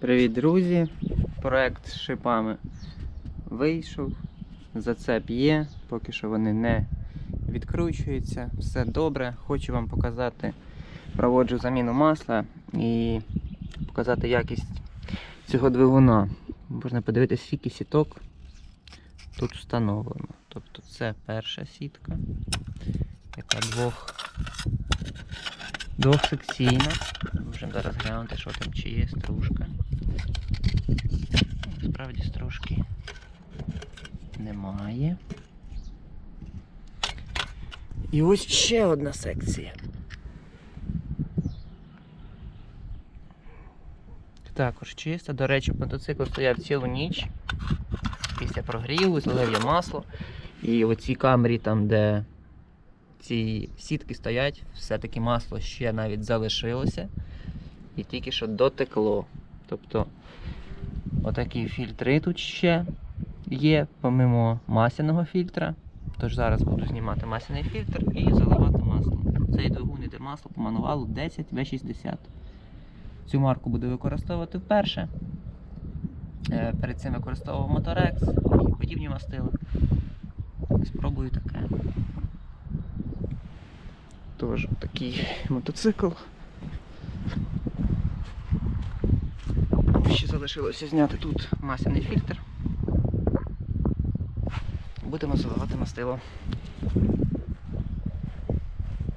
Привіт, друзі! Проект з шипами вийшов. Зацеп є, поки що вони не відкручуються. Все добре. Хочу вам показати, проводжу заміну масла і показати якість цього двигуна. Можна подивитися, скільки сіток тут встановлено. Тобто це перша сітка, яка двох, двохсекційна. Можемо зараз глянути, що там чи є стружка. Справді стружки немає. І ось ще одна секція. Також чиста. До речі, мотоцикл стояв цілу ніч. Після прогріву, злив я масло. І в камері, там, де ці сітки стоять, все-таки масло ще навіть залишилося і тільки що дотекло. Тобто отакі фільтри тут ще є, помимо масляного фільтра. Тож зараз буду знімати масляний фільтр і заливати масло. Цей двигун іде масло по мануалу 10 В60. Цю марку буду використовувати вперше. Е, Перед цим використовував Motorex і подібні мастила. Спробую таке. Тож такий мотоцикл. Ще залишилося зняти тут масляний фільтр. Будемо заливати мастило.